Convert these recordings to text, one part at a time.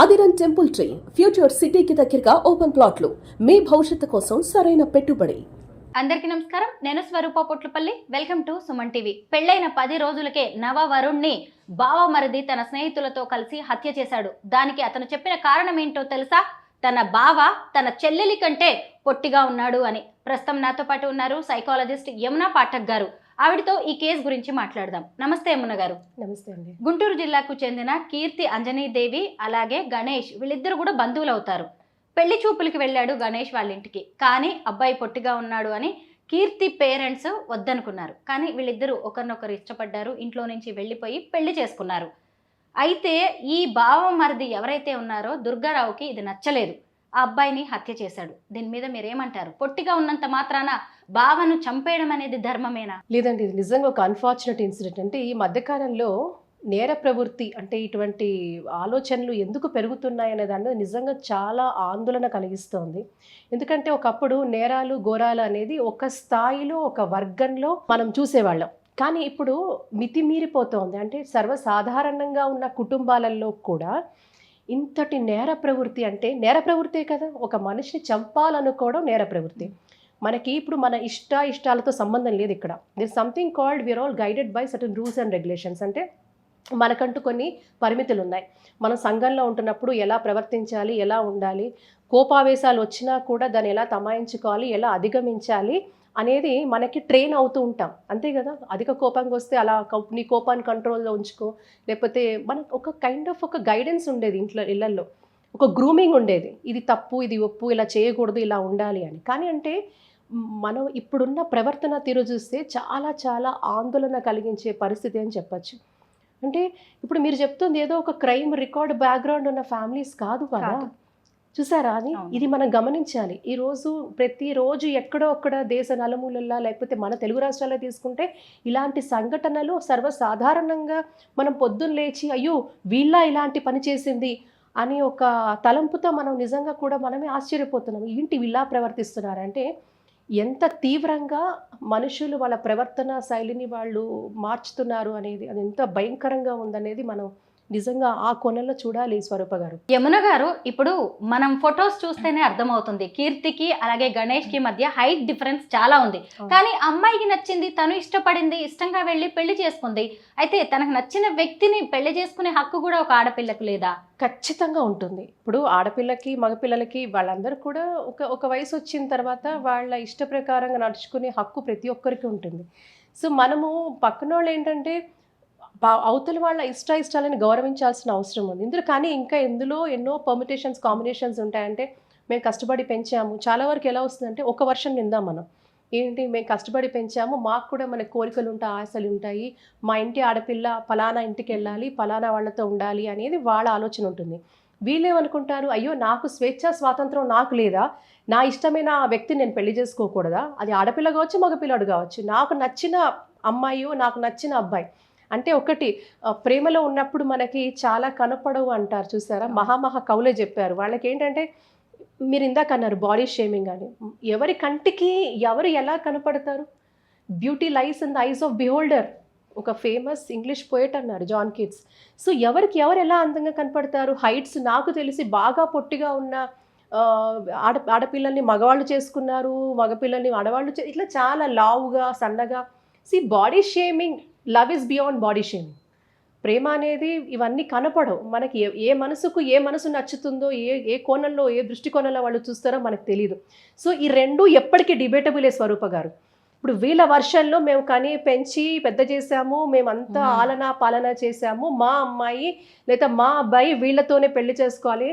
అదిరన్ temple tree future సిటీకి దగ్గరగా open ప్లాట్లు. మీ భవిష్యత్తు కోసం సరైన పెట్టుబడి. అందరికీ నమస్కారం. నేను Swaroopa Potlapalli. Welcome to Suman TV. పెళ్ళైన పది రోజులకే నవ వరుణ్ణి బావమరిది తన స్నేహితులతో కలిసి హత్య చేశాడు. దానికి అతను చెప్పిన కారణం ఏంటో తెలుసా? తన బావ తన చెల్లెలి కంటే పొట్టిగా ఉన్నాడు అని. ప్రస్తుతం నాతో పాటు ఉన్నారు సైకాలజిస్ట్ యమునా పాఠక్ గారు. ఆవిడతో ఈ కేసు గురించి మాట్లాడదాం. నమస్తే యమున గారు. నమస్తే అండి. గుంటూరు జిల్లాకు చెందిన కీర్తి అంజనీదేవి అలాగే గణేష్ వీళ్ళిద్దరు కూడా బంధువులు అవుతారు పెళ్ళి చూపులకి వెళ్ళాడు గణేష్ వాళ్ళ ఇంటికి కానీ అబ్బాయి పొట్టిగా ఉన్నాడు అని కీర్తి పేరెంట్స్ వద్దనుకున్నారు. కానీ వీళ్ళిద్దరూ ఒకరినొకరు ఇష్టపడ్డారు ఇంట్లో నుంచి వెళ్ళిపోయి పెళ్ళి చేసుకున్నారు. అయితే ఈ బావ మరిది ఎవరైతే ఉన్నారో దుర్గారావుకి ఇది నచ్చలేదు. ఆ అబ్బాయిని హత్య చేశాడు. దీని మీద మీరేమంటారు? పొట్టిగా ఉన్నంత మాత్రాన బావను చంపేయడం అనేది ధర్మమేనా? లేదండి ఇది నిజంగా ఒక అన్ఫార్చునేట్ ఇన్సిడెంట్ అంటే ఈ మధ్యకాలంలో నేర ప్రవృత్తి అంటే ఇటువంటి ఆలోచనలు ఎందుకు పెరుగుతున్నాయనే దాన్ని నిజంగా చాలా ఆందోళన కలిగిస్తోంది. ఎందుకంటే ఒకప్పుడు నేరాలు ఘోరాలు అనేది ఒక స్థాయిలో ఒక వర్గంలో మనం చూసేవాళ్ళం. కానీ ఇప్పుడు మితిమీరిపోతోంది అంటే సర్వసాధారణంగా ఉన్న కుటుంబాలలో కూడా ఇంతటి నేర ప్రవృత్తి అంటే నేర ప్రవృత్తే కదా ఒక మనిషిని చంపాలనుకోవడం నేర ప్రవృత్తి. మనకి ఇప్పుడు మన ఇష్ట ఇష్టాలతో సంబంధం లేదు ఇక్కడ. There something called we're all guided by certain rules and regulations అంటే మనకంటూ కొన్ని పరిమితులు ఉన్నాయి. మనం సంఘంలో ఉంటున్నప్పుడు ఎలా ప్రవర్తించాలి ఎలా ఉండాలి కోపావేశాలు వచ్చినా కూడా దాన్ని ఎలా తమాయించుకోవాలి ఎలా అధిగమించాలి అనేది మనకి ట్రైన్ అవుతూ ఉంటాం. అంతే కదా? అధిక కోపంగా వస్తే అలా నీ కోపాన్ని కంట్రోల్లో ఉంచుకో. లేకపోతే మనకు ఒక కైండ్ ఆఫ్ ఒక గైడెన్స్ ఉండేది ఇంట్లో ఇళ్ళల్లో. ఒక గ్రూమింగ్ ఉండేది. ఇది తప్పు ఇది ఒప్పు ఇలా చేయకూడదు ఇలా ఉండాలి అని. కానీ అంటే మనం ఇప్పుడున్న ప్రవర్తన తీరు చూస్తే చాలా చాలా ఆందోళన కలిగించే పరిస్థితి అని చెప్పచ్చు. అంటే ఇప్పుడు మీరు చెప్తుంది ఏదో ఒక క్రైమ్ రికార్డ్ బ్యాక్గ్రౌండ్ ఉన్న ఫ్యామిలీస్ కాదు కదా. చూసారా అని. ఇది మనం గమనించాలి. ఈరోజు ప్రతిరోజు ఎక్కడో ఒక్కడ దేశ నలుమూలల్లో లేకపోతే మన తెలుగు రాష్ట్రాల్లో తీసుకుంటే ఇలాంటి సంఘటనలు సర్వసాధారణంగా మనం పొద్దున్న లేచి అయ్యో వీళ్ళ ఇలాంటి పని చేసింది అని ఒక తలంపుతో మనం నిజంగా కూడా మనమే ఆశ్చర్యపోతున్నాం. ఏంటి వీళ్ళ ప్రవర్తిస్తున్నారంటే ఎంత తీవ్రంగా మనుషులు వాళ్ళ ప్రవర్తన శైలిని వాళ్ళు మార్చుతున్నారు అనేది అది ఎంత భయంకరంగా ఉందనేది మనం నిజంగా ఆ కోణంలో చూడాలి స్వరూప గారు. యమున గారు ఇప్పుడు మనం ఫొటోస్ చూస్తేనే అర్థమవుతుంది. కీర్తికి అలాగే గణేష్కి మధ్య హైట్ డిఫరెన్స్ చాలా ఉంది. కానీ అమ్మాయికి నచ్చింది తను ఇష్టపడింది ఇష్టంగా వెళ్ళి పెళ్ళి చేసుకుంది. అయితే తనకు నచ్చిన వ్యక్తిని పెళ్ళి చేసుకునే హక్కు కూడా ఒక ఆడపిల్లకు లేదా? ఖచ్చితంగా ఉంటుంది. ఇప్పుడు ఆడపిల్లకి మగపిల్లలకి వాళ్ళందరూ కూడా ఒక ఒక వయసు వచ్చిన తర్వాత వాళ్ళ ఇష్ట ప్రకారంగా నడుచుకునే హక్కు ప్రతి ఒక్కరికి ఉంటుంది. సో మనము పక్కన వాళ్ళు ఏంటంటే అవతల వాళ్ళ ఇష్ట ఇష్టాలని గౌరవించాల్సిన అవసరం ఉంది. ఇందులో కానీ ఇంకా ఎందులో ఎన్నో పర్మిటేషన్స్ కాంబినేషన్స్ ఉంటాయంటే మేము కష్టపడి పెంచాము. చాలా వరకు ఎలా వస్తుందంటే ఒక వర్షం నిందాం మనం. ఏంటి? మేము కష్టపడి పెంచాము. మాకు కూడా మన కోరికలు ఉంటాయి ఆశలు ఉంటాయి. మా ఇంటి ఆడపిల్ల ఫలానా ఇంటికి వెళ్ళాలి ఫలానా వాళ్ళతో ఉండాలి అనేది వాళ్ళ ఆలోచన ఉంటుంది. వీళ్ళేమనుకుంటారు? అయ్యో నాకు స్వేచ్ఛ స్వాతంత్రం నాకు లేదా? నా ఇష్టమైన ఆ వ్యక్తిని నేను పెళ్ళి చేసుకోకూడదా? అది ఆడపిల్ల కావచ్చు మగపిల్లాడు కావచ్చు. నాకు నచ్చిన అమ్మాయో నాకు నచ్చిన అబ్బాయి. అంటే ఒకటి ప్రేమలో ఉన్నప్పుడు మనకి చాలా కనపడవు అంటారు చూసారా? మహామహా కవులే చెప్పారు. వాళ్ళకి ఏంటంటే మీరు ఇందాక అన్నారు బాడీ షేమింగ్ అని. ఎవరి కంటికి ఎవరు ఎలా కనపడతారు? Beauty lies in the eyes of beholder ఒక ఫేమస్ ఇంగ్లీష్ పోయట్ అన్నారు జాన్ కిడ్స్ సో ఎవరికి ఎవరు ఎలా అందంగా కనపడతారు? హైట్స్ నాకు తెలిసి బాగా పొట్టిగా ఉన్న ఆడ ఆడపిల్లల్ని మగవాళ్ళు చేసుకున్నారు మగపిల్లల్ని ఆడవాళ్ళు ఇట్లా చాలా లావుగా సన్నగా. See body shaming love is beyond body shaming. ప్రేమ అనేది ఇవన్నీ కనపడవు. మనకి ఏ మనసుకు ఏ మనసు నచ్చుతుందో ఏ ఏ కోణంలో ఏ దృష్టికోణంలో వాళ్ళు చూస్తారో మనకు తెలియదు సో ఈ రెండు ఎప్పటికీ డిబేటబులే స్వరూప గారు. ఇప్పుడు వీళ్ళ వర్షన్లో మేము కని పెంచి పెద్ద చేశాము మేమంతా మ్మ్. ఆలన పాలన చేశాము మా అమ్మాయి లేదా మా అబ్బాయి వీళ్ళతోనే పెళ్ళి చేసుకోవాలి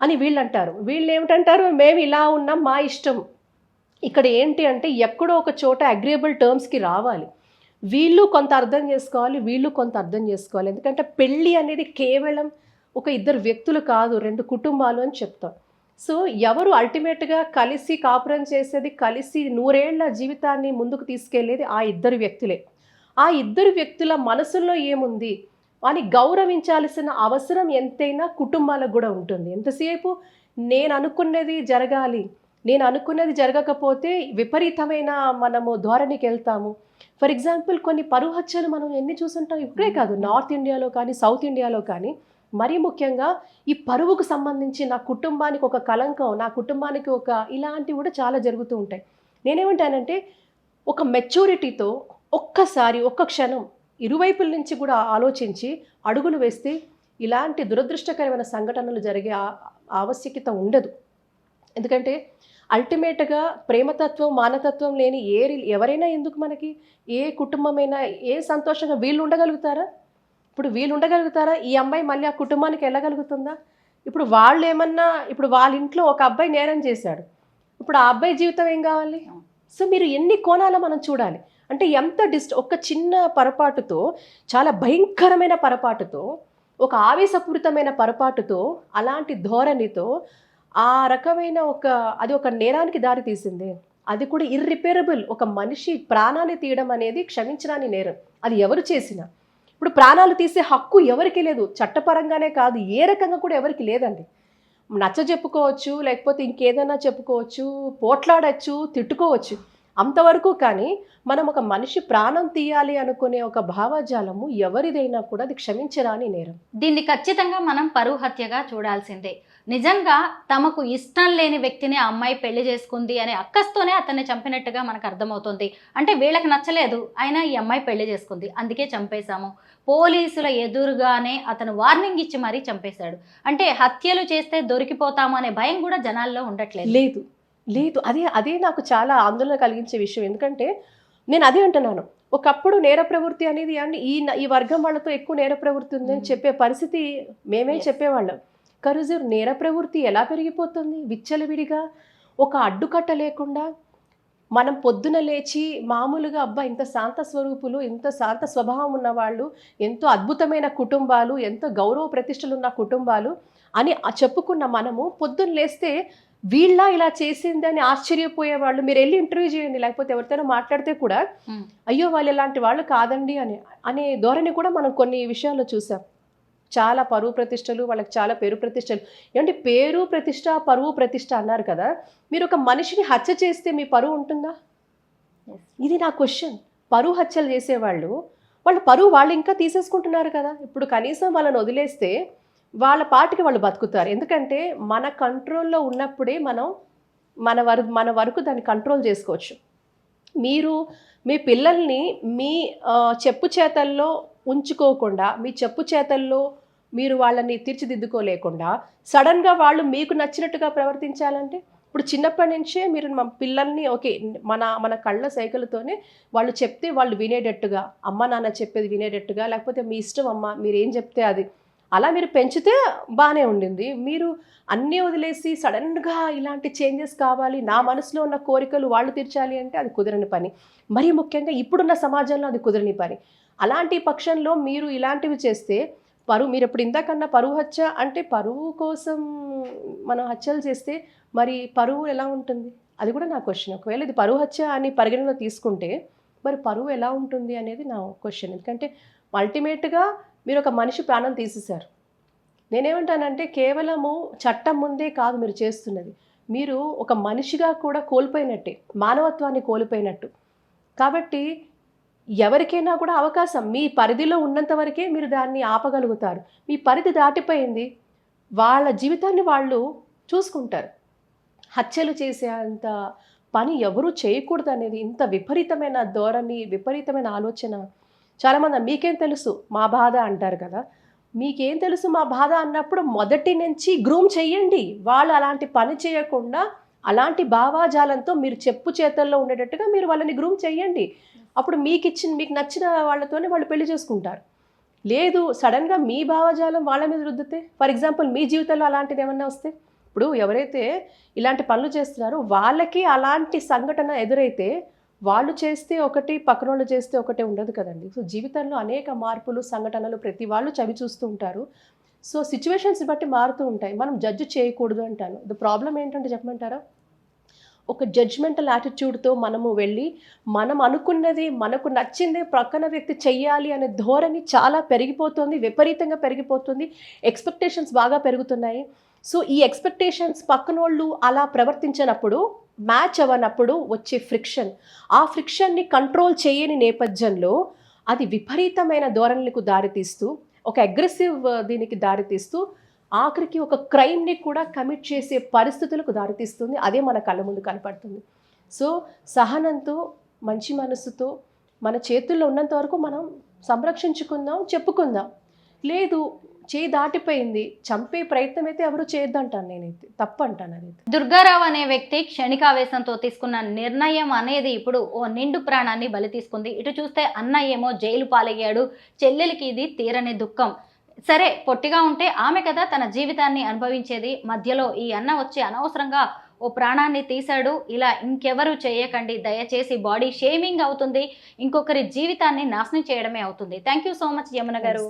అని వీళ్ళు అంటారు వీళ్ళు ఏమిటంటారు మేము ఇలా ఉన్నాం మా ఇష్టం. ఇక్కడ ఏంటి అంటే ఎక్కడో ఒక చోట అగ్రియబుల్ టర్మ్స్కి రావాలి. వీళ్ళు కొంత అర్థం చేసుకోవాలి వీళ్ళు కొంత అర్థం చేసుకోవాలి. ఎందుకంటే పెళ్ళి అనేది కేవలం ఒక ఇద్దరు వ్యక్తులు కాదు రెండు కుటుంబాలు అని చెప్తాం. సో ఎవరు అల్టిమేట్గా కలిసి కాపురం చేసేది కలిసి నూరేళ్ళ జీవితాన్ని ముందుకు తీసుకెళ్ళేది ఆ ఇద్దరు వ్యక్తులే. ఆ ఇద్దరు వ్యక్తుల మనసుల్లో ఏముంది? అని గౌరవించాల్సిన అవసరం ఎంతైనా కుటుంబాలకు కూడా ఉంటుంది. ఎంతసేపు నేను అనుకున్నది జరగాలి నేను అనుకున్నది జరగకపోతే విపరీతమైన మనము ధోరణికి వెళ్తాము. ఫర్ ఎగ్జాంపుల్ కొన్ని పరువు హత్యలు మనం ఎన్ని చూసుంటాం? ఇప్పుడే కాదు నార్త్ ఇండియాలో కానీ సౌత్ ఇండియాలో కానీ మరీ ముఖ్యంగా ఈ పరువుకు సంబంధించి నా కుటుంబానికి ఒక కలంకం నా కుటుంబానికి ఒక ఇలాంటివి కూడా చాలా జరుగుతూ ఉంటాయి. నేనేమంటానంటే ఒక మెచ్యూరిటీతో ఒక్కసారి ఒక్క క్షణం ఇరువైపుల నుంచి కూడా ఆలోచించి అడుగులు వేస్తే ఇలాంటి దురదృష్టకరమైన సంఘటనలు జరిగే ఆవశ్యకత ఉండదు. ఎందుకంటే అల్టిమేట్గా ప్రేమతత్వం మానతత్వం లేని ఏ ఎవరైనా ఎందుకు మనకి? ఏ కుటుంబమైనా ఏ సంతోషంగా వీళ్ళు ఉండగలుగుతారా? ఇప్పుడు వీళ్ళు ఉండగలుగుతారా? ఈ అమ్మాయి మళ్ళీ ఆ కుటుంబానికి వెళ్ళగలుగుతుందా? ఇప్పుడు వాళ్ళు ఏమన్నా ఇప్పుడు వాళ్ళ ఇంట్లో ఒక అబ్బాయి నేరం చేశాడు. ఇప్పుడు ఆ అబ్బాయి జీవితం ఏం కావాలి? సో మీరు ఎన్ని కోణాలో మనం చూడాలి? అంటే ఎంత డిస్ట్ ఒక చిన్న పొరపాటుతో చాలా భయంకరమైన పొరపాటుతో ఒక ఆవేశపూరితమైన పొరపాటుతో అలాంటి ధోరణితో ఆ రకమైన ఒక అది ఒక నేరానికి దారి తీసింది. అది కూడా ఇర్రిపేరబుల్ ఒక మనిషి ప్రాణాన్ని తీయడం అనేది క్షమించరాని నేరం. అది ఎవరు చేసినా. ఇప్పుడు ప్రాణాలు తీసే హక్కు ఎవరికి లేదు. చట్టపరంగానే కాదు ఏ రకంగా కూడా ఎవరికి లేదండి. నచ్చ చెప్పుకోవచ్చు లేకపోతే ఇంకేదైనా చెప్పుకోవచ్చు పోట్లాడచ్చు తిట్టుకోవచ్చు. అంతవరకు కానీ మనం ఒక మనిషి ప్రాణం తీయాలి అనుకునే ఒక భావజాలము ఎవరిదైనా కూడా అది క్షమించరాని నేరం. దీన్ని ఖచ్చితంగా మనం పరువు హత్యగా చూడాల్సిందే. నిజంగా తమకు ఇష్టం లేని వ్యక్తిని ఆ అమ్మాయి పెళ్ళి చేసుకుంది అనే అక్కస్తోనే అతన్ని చంపినట్టుగా మనకు అర్థమవుతుంది. అంటే వీళ్ళకి నచ్చలేదు అయినా ఈ అమ్మాయి పెళ్ళి చేసుకుంది అందుకే చంపేశాము. పోలీసుల ఎదురుగానే అతను వార్నింగ్ ఇచ్చి మరీ చంపేశాడు. అంటే హత్యలు చేస్తే దొరికిపోతాము అనే భయం కూడా జనాల్లో ఉండట్లేదు. లేదు. లేదు. అదే అదే నాకు చాలా ఆందోళన కలిగించే విషయం. ఎందుకంటే నేను అదే అంటున్నాను. ఒకప్పుడు నేర ప్రవృత్తి అనేది అండి ఈ ఈ వర్గం వాళ్ళతో ఎక్కువ నేర ప్రవృత్తి ఉంది అని Mm. చెప్పే పరిస్థితి మేమే. చెప్పేవాళ్ళం. కరుజు నేర ప్రవృత్తి ఎలా పెరిగిపోతుంది? విచ్చలవిడిగా ఒక అడ్డుకట్ట లేకుండా మనం పొద్దున లేచి మామూలుగా అబ్బా ఇంత శాంత స్వరూపులు ఇంత శాంత స్వభావం ఉన్న వాళ్ళు ఎంతో అద్భుతమైన కుటుంబాలు ఎంతో గౌరవ ప్రతిష్టలు ఉన్న కుటుంబాలు అని ఆ చెప్పుకున్న మనము పొద్దున్న లేస్తే వీళ్ళ ఇలా చేసింది అని ఆశ్చర్యపోయే వాళ్ళు మీరు వెళ్ళి ఇంటర్వ్యూ చేయండి లేకపోతే ఎవరితోనో మాట్లాడితే కూడా. అయ్యో వాళ్ళు ఇలాంటి వాళ్ళు కాదండి అని అనే ధోరణి కూడా మనం కొన్ని విషయాల్లో చూసాం. చాలా పరువు ప్రతిష్టలు వాళ్ళకి చాలా పేరు ప్రతిష్టలు. ఏమంటే పేరు ప్రతిష్ట పరువు ప్రతిష్ట అన్నారు కదా మీరు ఒక మనిషిని హత్య చేస్తే మీ పరువు ఉంటుందా? ఇది నా క్వశ్చన్ పరువు హత్యలు చేసేవాళ్ళు వాళ్ళ పరువు వాళ్ళు ఇంకా తీసేసుకుంటున్నారు కదా. ఇప్పుడు కనీసం వాళ్ళని వదిలేస్తే వాళ్ళ పాటికి వాళ్ళు బతుకుతారు. ఎందుకంటే మన కంట్రోల్లో ఉన్నప్పుడే మనం మన వరకు మన వరకు దాన్ని కంట్రోల్ చేసుకోవచ్చు. మీరు మీ పిల్లల్ని మీ చెప్పు చేతల్లో ఉంచుకోకుండా మీ చెప్పు చేతల్లో మీరు వాళ్ళని తీర్చిదిద్దుకోలేకుండా సడన్గా వాళ్ళు మీకు నచ్చినట్టుగా ప్రవర్తించాలంటే ఇప్పుడు చిన్నప్పటి నుంచే మీరు మా పిల్లల్ని ఓకే మన మన కళ్ళ సైకిల్తోనే వాళ్ళు చెప్తే వాళ్ళు వినేటట్టుగా అమ్మ నాన్న చెప్పేది వినేటట్టుగా లేకపోతే మీ ఇష్టం అమ్మ మీరు ఏం చెప్తే అది అలా మీరు పెంచితే బాగానే ఉండింది. మీరు అన్నీ వదిలేసి సడన్గా ఇలాంటి చేంజెస్ కావాలి నా మనసులో ఉన్న కోరికలు వాళ్ళు తీర్చాలి అంటే అది కుదరని పని. మరీ ముఖ్యంగా ఇప్పుడున్న సమాజంలో అది కుదరని పని. అలాంటి పక్షంలో మీరు ఇలాంటివి చేస్తే పరువు మీరు ఇప్పుడు ఇందాకన్నా పరువు హత్య అంటే పరువు కోసం మనం హత్యలు చేస్తే మరి పరువు ఎలా ఉంటుంది? అది కూడా నా క్వశ్చన్ ఒకవేళ ఇది పరువు హత్య అని పరిగణలో తీసుకుంటే మరి పరువు ఎలా ఉంటుంది అనేది నా క్వశ్చన్ ఎందుకంటే అల్టిమేట్గా మీరు ఒక మనిషి ప్రాణం తీసేశారు. నేనేమంటానంటే కేవలము చట్టం ముందే కాదు మీరు చేస్తున్నది. మీరు ఒక మనిషిగా కూడా కోల్పోయినట్టే మానవత్వాన్ని కోల్పోయినట్టు. కాబట్టి ఎవరికైనా కూడా అవకాశం మీ పరిధిలో ఉన్నంత వరకే మీరు దాన్ని ఆపగలుగుతారు. మీ పరిధి దాటిపోయింది. వాళ్ళ జీవితాన్ని వాళ్ళు చూసుకుంటారు. హత్యలు చేసేంత పని ఎవరూ చేయకూడదు అనేది ఇంత విపరీతమైన ధోరణి విపరీతమైన ఆలోచన. చాలామంది మీకేం తెలుసు? మా బాధ అంటారు కదా. మీకేం తెలుసు మా బాధ అన్నప్పుడు మొదటి నుంచి గ్రూమ్ చేయండి. వాళ్ళు అలాంటి పని చేయకుండా అలాంటి భావాజాలంతో మీరు చెప్పు చేతల్లో ఉండేటట్టుగా మీరు వాళ్ళని గ్రూమ్ చేయండి. అప్పుడు మీకు ఇచ్చిన మీకు నచ్చిన వాళ్ళతోనే వాళ్ళు పెళ్ళి చేసుకుంటారు. లేదు సడన్గా మీ భావజాలం వాళ్ళ మీద రుద్దితే ఫర్ ఎగ్జాంపుల్ మీ జీవితంలో అలాంటిది ఏమన్నా వస్తే ఇప్పుడు ఎవరైతే ఇలాంటి పనులు చేస్తున్నారో వాళ్ళకి అలాంటి సంఘటన ఎదురైతే వాళ్ళు చేస్తే ఒకటి పక్కన వాళ్ళు చేస్తే ఒకటే ఉండదు కదండి. సో జీవితంలో అనేక మార్పులు సంఘటనలు ప్రతి వాళ్ళు చవి చూస్తూ ఉంటారు. సో సిచ్యువేషన్స్ బట్టి మారుతూ ఉంటాయి. మనం జడ్జ్ చేయకూడదు అంటాను. ద ప్రాబ్లం ఏంటంటే చెప్పమంటారా? ఒక జడ్జ్మెంటల్ యాటిట్యూడ్తో మనము వెళ్ళి మనం అనుకున్నది మనకు నచ్చింది ప్రక్కన వ్యక్తి చెయ్యాలి అనే ధోరణి చాలా పెరిగిపోతుంది విపరీతంగా పెరిగిపోతుంది. ఎక్స్పెక్టేషన్స్ బాగా పెరుగుతున్నాయి. సో ఈ ఎక్స్పెక్టేషన్స్ పక్కన వాళ్ళు అలా ప్రవర్తించినప్పుడు మ్యాచ్ అవ్వనప్పుడు వచ్చే ఫ్రిక్షన్ ఆ ఫ్రిక్షన్ని కంట్రోల్ చేయని నేపథ్యంలో అది విపరీతమైన ధోరణులకు దారితీస్తూ ఒక అగ్రెసివ్ uh, దీనికి దారితీస్తూ ఆఖరికి ఒక క్రైమ్ని కూడా కమిట్ చేసే పరిస్థితులకు దారితీస్తుంది. అదే మన కళ్ళ ముందు కనపడుతుంది. సో సహనంతో మంచి మనసుతో మన చేతుల్లో ఉన్నంత వరకు మనం సంరక్షించుకుందాం చెప్పుకుందాం. లేదు చేయి దాటిపోయింది. చంపే ప్రయత్నం అయితే ఎవరు చేయొద్దంటాను నేనైతే. తప్పు అంటాను అది దుర్గారావు అనే వ్యక్తి క్షణికావేశంతో తీసుకున్న నిర్ణయం అనేది ఇప్పుడు ఓ నిండు ప్రాణాన్ని బలి తీసుకుంది. ఇటు చూస్తే అన్న ఏమో జైలు పాలయ్యాడు. చెల్లెలికి ఇది తీరని దుఃఖం. సరే పొట్టిగా ఉంటే ఆమె కదా తన జీవితాన్ని అనుభవించేది. మధ్యలో ఈ అన్న వచ్చి అనవసరంగా ఓ ప్రాణాన్ని తీశాడు. ఇలా ఇంకెవరు చేయకండి. దయచేసి బాడీ షేమింగ్ అవుతుంది. ఇంకొకరి జీవితాన్ని నాశనం చేయడమే అవుతుంది. Thank you so much Yamuna garu.